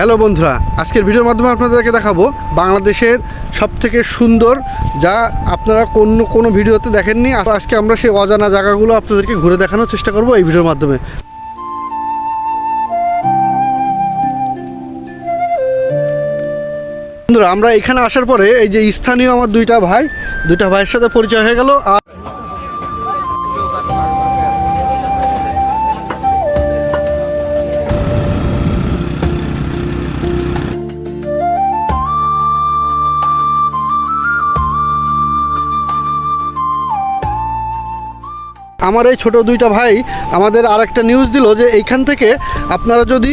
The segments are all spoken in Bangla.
হ্যালো বন্ধুরা, আজকের ভিডিওর মাধ্যমে আপনাদেরকে দেখাবো বাংলাদেশের সবথেকে সুন্দর যা আপনারা অন্য কোনো ভিডিওতে দেখেননি। আজকে আমরা সেই অজানা জায়গাগুলো আপনাদেরকে ঘুরে দেখানোর চেষ্টা করব এই ভিডিওর মাধ্যমে। বন্ধুরা, আমরা এখানে আসার পরে এই যে স্থানীয় আমার দুইটা ভাই, দুইটা ভাইয়ের সাথে পরিচয় হয়ে গেল। আর আমার এই ছোট দুইটা ভাই আমাদের আরেকটা নিউজ দিল যে এইখান থেকে আপনারা যদি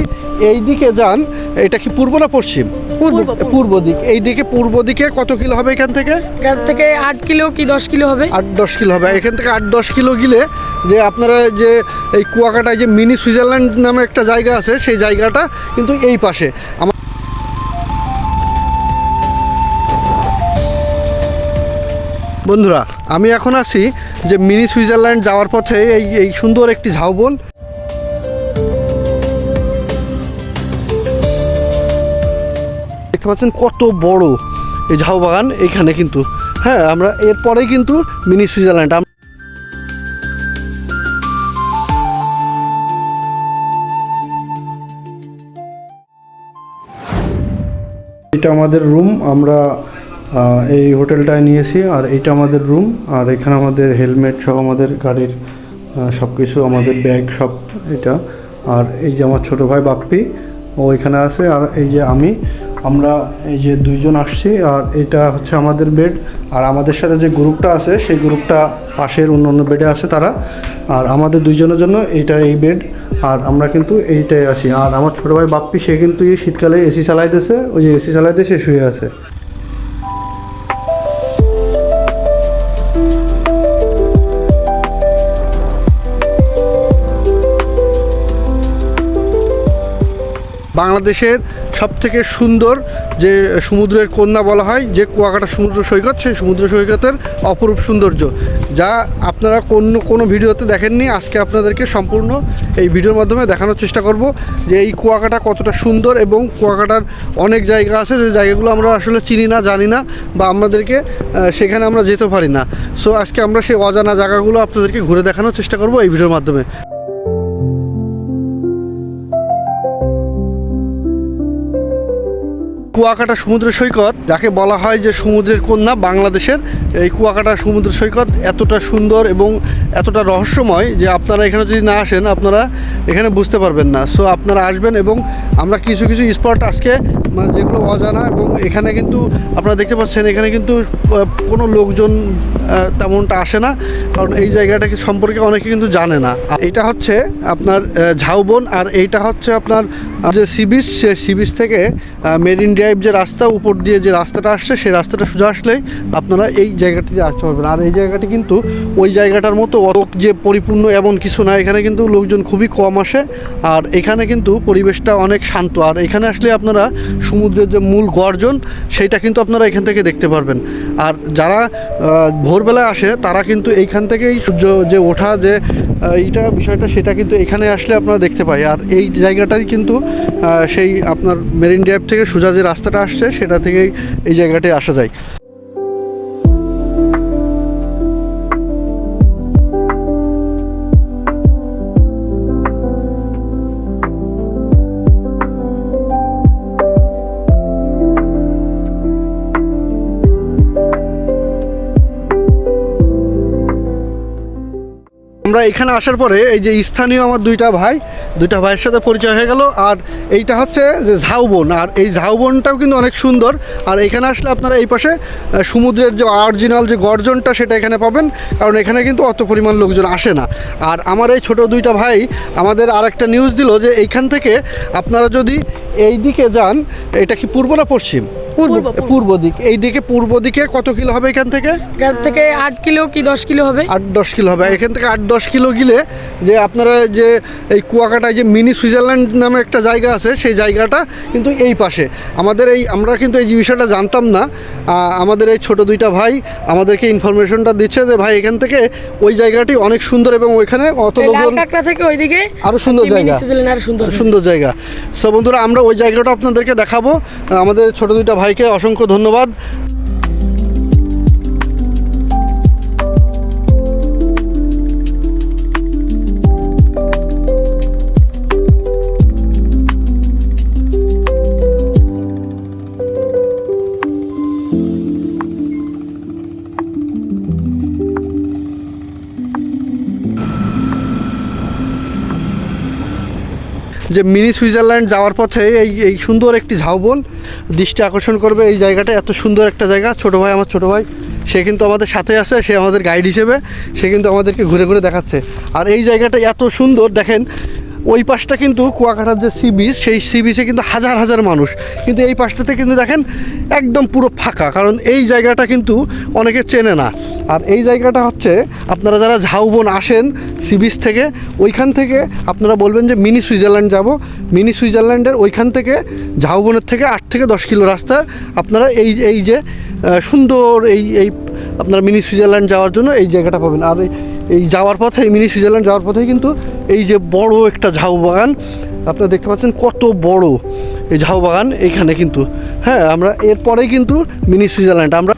এই দিকে যান এটা কি পূর্ব না পশ্চিম? পূর্ব পূর্ব। দিক। এই দিকে পূর্ব দিকে কত কিলো হবে এখান থেকে? এখান থেকে আট কিলো কি দশ কিলো হবে? আট দশ কিলো হবে। এখান থেকে আট দশ কিলো গিলে যে আপনারা যে এই কুয়াকাটায় যে মিনি সুইজারল্যান্ড নামে একটা জায়গা আছে সেই জায়গাটা কিন্তু এই পাশে। আমার বন্ধুরা, আমি এখন আছি যে মিনি সুইজারল্যান্ড যাওয়ার পথে এই এই সুন্দর একটি ঝাউবন। দেখতে পাচ্ছেন কত বড় এই ঝাউ বাগান এখানে কিন্তু। হ্যাঁ আমরা এরপরে কিন্তু মিনি সুইজারল্যান্ড এটা আমাদের রুম আমরা এই হোটেলটায় নিয়েছি, আর এটা আমাদের রুম আর এখানে আমাদের হেলমেট সব আমাদের গাড়ির সব কিছু আমাদের ব্যাগ সব এটা। আর এই যে আমার ছোট ভাই বাপ্পি, ও এখানে আছে, আর এই যে আমি, আমরা এই যে দুইজন আসছি, আর এটা হচ্ছে আমাদের বেড আর আমাদের সাথে যে গ্রুপটা আছে, সেই গ্রুপটা পাশের অন্য অন্য বেডে আছে তারা। আর আমাদের দুইজনের জন্য এইটা এই বেড আর আমরা কিন্তু এইটাই আসি আর আমার ছোট ভাই বাপ্পি, সে কিন্তু এই শীতকালে এসি চালাইতেছে, ওই যে এসি চালাইতে সে শুয়ে আছে। বাংলাদেশের সবথেকে সুন্দর যে সমুদ্রের কন্যা বলা হয়, যে কুয়াকাটা সমুদ্র সৈকত, সেই সমুদ্র সৈকতের অপরূপ সৌন্দর্য। যা আপনারা কোনো কোনো ভিডিওতে দেখেননি, আজকে আপনাদেরকে সম্পূর্ণ এই ভিডিওর মাধ্যমে দেখানোর চেষ্টা করব যে এই কুয়াকাটা কতটা সুন্দর এবং কুয়াকাটার অনেক জায়গা আছে, যে জায়গাগুলো আমরা আসলে চিনি না, জানি না বা আমাদেরকে সেখানে আমরা যেতে পারি না। সো আজকে আমরা সেই অজানা জায়গাগুলো আপনাদেরকে ঘুরে দেখানোর চেষ্টা করব এই ভিডিওর মাধ্যমে। কুয়াকাটা সমুদ্র সৈকত, যাকে বলা হয় যে সমুদ্রের কন্যা বাংলাদেশের, এই কুয়াকাটা সমুদ্র সৈকত এতটা সুন্দর এবং এতটা রহস্যময় যে আপনারা এখানে যদি না আসেন, আপনারা এখানে বুঝতে পারবেন না। সো আপনারা আসবেন এবং আমরা কিছু কিছু স্পট আজকে মানে যেগুলো অজানা এবং এখানে কিন্তু আপনারা দেখতে পাচ্ছেন, এখানে কিন্তু কোনো লোকজন তেমনটা আসে না। কারণ এই জায়গাটাকে সম্পর্কে অনেকে কিন্তু জানে না। এটা হচ্ছে আপনার ঝাউবন আর এইটা হচ্ছে আপনার, যে সি বিচ, সে সি বিচ থেকে মেরিন ড্রাইভ যে রাস্তা, উপর দিয়ে যে রাস্তাটা আসছে, সেই রাস্তাটা সোজা আসলেই আপনারা এই জায়গাটিতে আসতে পারবেন। আর এই জায়গাটি কিন্তু ওই জায়গাটার মতো অত যে পরিপূর্ণ এমন কিছু না, এখানে কিন্তু লোকজন খুবই কম আসে। আর এখানে কিন্তু পরিবেশটা অনেক শান্ত। আর এখানে আসলে আপনারা সমুদ্রের যে মূল গর্জন, সেইটা কিন্তু আপনারা এখান থেকে দেখতে পারবেন। আর যারা ভোরবেলায় আসে, তারা কিন্তু এইখান থেকেই সূর্য যে ওঠা যে এইটা বিষয়টা, সেটা কিন্তু এখানে আসলে আপনারা দেখতে পাই। আর এই জায়গাটাই কিন্তু সেই আপনার মেরিন ড্রাইভ থেকে সোজা যে রাস্তাটা আসছে, সেটা থেকেই এই জায়গাটায় আসা যায়। আমরা এখানে আসার পরে এই যে স্থানীয় আমার দুইটা ভাই দুইটা ভাইয়ের সাথে পরিচয় হয়ে গেল। আর এইটা হচ্ছে যে ঝাউবন আর এই ঝাউবনটাও কিন্তু অনেক সুন্দর। আর এখানে আসলে আপনারা এই পাশে সমুদ্রের যে অরিজিনাল যে গর্জনটা সেটা এখানে পাবেন। কারণ এখানে কিন্তু অত পরিমাণ লোকজন আসে না। আর আমার এই ছোট দুইটা ভাই আমাদের আরেকটা নিউজ দিল যে এইখান থেকে আপনারা যদি এই দিকে যান এটা কি পূর্ব না পশ্চিম? পূর্ব। পূর্ব দিক। এই দিকে পূর্ব দিকে কত কিলো হবে এখান থেকে? এখান থেকে আট কিলো কি দশ কিলো হবে? আট দশ কিলো হবে। এখান থেকে আট দশ কিলো গিলে যে আপনারা যে এই কুয়াকাটায় যে মিনি সুইজারল্যান্ড নামে একটা জায়গা আছে সেই জায়গাটা কিন্তু এই পাশে। আমাদের এই আমরা কিন্তু এই বিষয়টা জানতাম না। আমাদের এই ছোট দুইটা ভাই আমাদেরকে ইনফরমেশনটা দিচ্ছে যে ভাই এখান থেকে ওই জায়গাটি অনেক সুন্দর এবং ওইখানে অত লোকজন থেকে ওইদিকে আরও সুন্দর জায়গা। সুন্দর জায়গা। সো বন্ধুরা আমরা ওই জায়গাটা আপনাদেরকে দেখাবো। আমাদের ছোট দুইটা ভাইকে অসংখ্য ধন্যবাদ। যে মিনি সুইজারল্যান্ড যাওয়ার পথে এই এই সুন্দর একটি ঝাউবন দৃষ্টি আকর্ষণ করবে এই জায়গাটা। এত সুন্দর একটা জায়গা। ছোটো ভাই, আমার ছোটো ভাই, সে কিন্তু আমাদের সাথে আছে, সে আমাদের গাইড হিসেবে, সে কিন্তু আমাদেরকে ঘুরে ঘুরে দেখাচ্ছে। আর এই জায়গাটা এত সুন্দর, দেখেন ওই পাশটা কিন্তু কুয়াকাটার যে সি বিচ সেই সি বিচে কিন্তু হাজার হাজার মানুষ। কিন্তু এই পাশটাতে কিন্তু দেখেন একদম পুরো ফাঁকা, কারণ এই জায়গাটা কিন্তু অনেকে চেনে না। আর এই জায়গাটা হচ্ছে আপনারা যারা ঝাউবন আসেন সি বিচ থেকে, ওইখান থেকে আপনারা বলবেন যে মিনি সুইজারল্যান্ড যাব। মিনি সুইজারল্যান্ডের ওইখান থেকে ঝাউবনের থেকে আট থেকে দশ কিলো রাস্তা আপনারা এই এই যে সুন্দর এই এই আপনার মিনি সুইজারল্যান্ড যাওয়ার জন্য এই জায়গাটা পাবেন। আর এই- যাওয়ার পথে, এই মিনি সুইজারল্যান্ড যাওয়ার পথে কিন্তু এই যে বড় একটা ঝাউ বাগান, আপনারা দেখতে পাচ্ছেন কত বড় এই ঝাউ বাগান এখানে কিন্তু। হ্যাঁ আমরা এরপরে কিন্তু মিনি সুইজারল্যান্ড, আমরা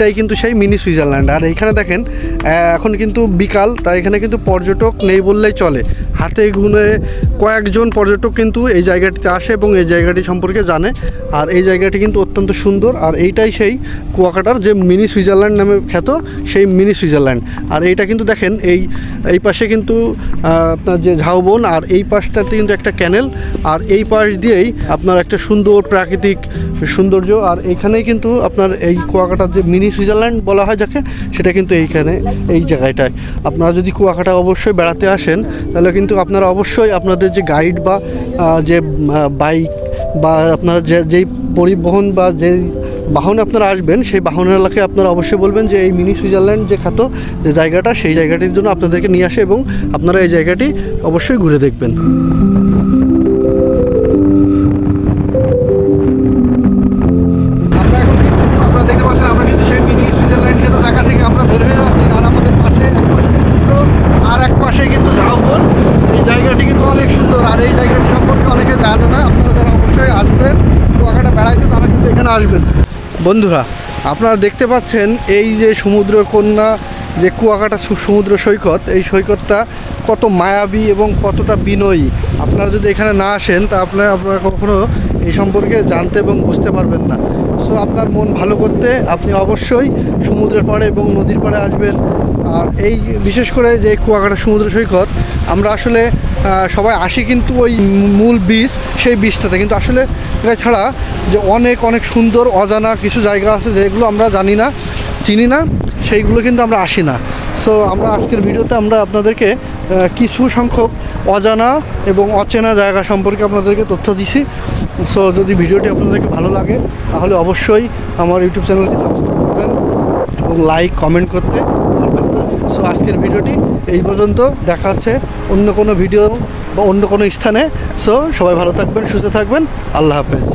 এটাই কিন্তু সেই মিনি সুইজারল্যান্ড। আর এইখানে দেখেন এখন কিন্তু বিকাল, তাই এখানে কিন্তু পর্যটক নেই বললেই চলে। হাতে গুনে কয়েকজন পর্যটক কিন্তু এই জায়গাটিতে আসে এবং এই জায়গাটি সম্পর্কে জানে। আর এই জায়গাটি কিন্তু অত্যন্ত সুন্দর। আর এইটাই সেই কুয়াকাটার যে মিনি সুইজারল্যান্ড নামে খ্যাত, সেই মিনি সুইজারল্যান্ড। আর এইটা কিন্তু দেখেন, এই এই পাশে কিন্তু আপনার যে ঝাউবন, আর এই পাশটাতে কিন্তু একটা ক্যানেল। আর এই পাশ দিয়েই আপনার একটা সুন্দর প্রাকৃতিক সৌন্দর্য। আর এইখানেই কিন্তু আপনার এই কুয়াকাটার যে মিনি সুইজারল্যান্ড বলা হয় যাকে, সেটা কিন্তু এইখানে, এই জায়গাটায়। আপনারা যদি কুয়াকাটা অবশ্যই বেড়াতে আসেন, তাহলে কিন্তু আপনারা অবশ্যই আপনাদের যে গাইড বা যে বাইক বা আপনারা যে, যেই পরিবহন বা যেই বাহনে আপনারা আসবেন, সেই বাহনের এলাকায় আপনারা অবশ্যই বলবেন যে এই মিনি সুইজারল্যান্ড যে খাত, যে জায়গাটা, সেই জায়গাটির জন্য আপনাদেরকে নিয়ে আসে এবং আপনারা এই জায়গাটি অবশ্যই ঘুরে দেখবেন। বন্ধুরা, আপনারা দেখতে পাচ্ছেন এই যে সমুদ্র কন্যা, যে কুয়াকাটা সমুদ্র সৈকত, এই সৈকতটা কত মায়াবী এবং কতটা বিনয়ী। আপনারা যদি এখানে না আসেন, তা আপনারা আপনারা কখনও এই সম্পর্কে জানতে এবং বুঝতে পারবেন না। সো আপনার মন ভালো করতে আপনি অবশ্যই সমুদ্রের পাড়ে এবং নদীর পাড়ে আসবেন। আর এই বিশেষ করে যে কুয়াকাটা সমুদ্র সৈকত, আমরা আসলে সবাই আসি কিন্তু ওই মূল বীজ সেই বীজটাতে কিন্তু আসলে এছাড়া যে অনেক অনেক সুন্দর, অজানা কিছু জায়গা আছে যেগুলো আমরা জানি না, চিনি না, সেইগুলো কিন্তু আমরা আসি না। সো আমরা আজকের ভিডিওতে আমরা আপনাদেরকে কিছু সংখ্যক অজানা এবং অচেনা জায়গা সম্পর্কে আপনাদেরকে তথ্য দিছি। সো যদি ভিডিওটি আপনাদেরকে ভালো লাগে, তাহলে অবশ্যই আমার ইউটিউব চ্যানেলটি সাবস্ক্রাইব করবেন এবং লাইক কমেন্ট করতে সো আজকের ভিডিওটি এই পর্যন্ত। দেখা হচ্ছে অন্য কোনো ভিডিও বা অন্য কোনো স্থানে। সো সবাই ভালো থাকবেন, সুস্থ থাকবেন। আল্লাহ হাফেজ।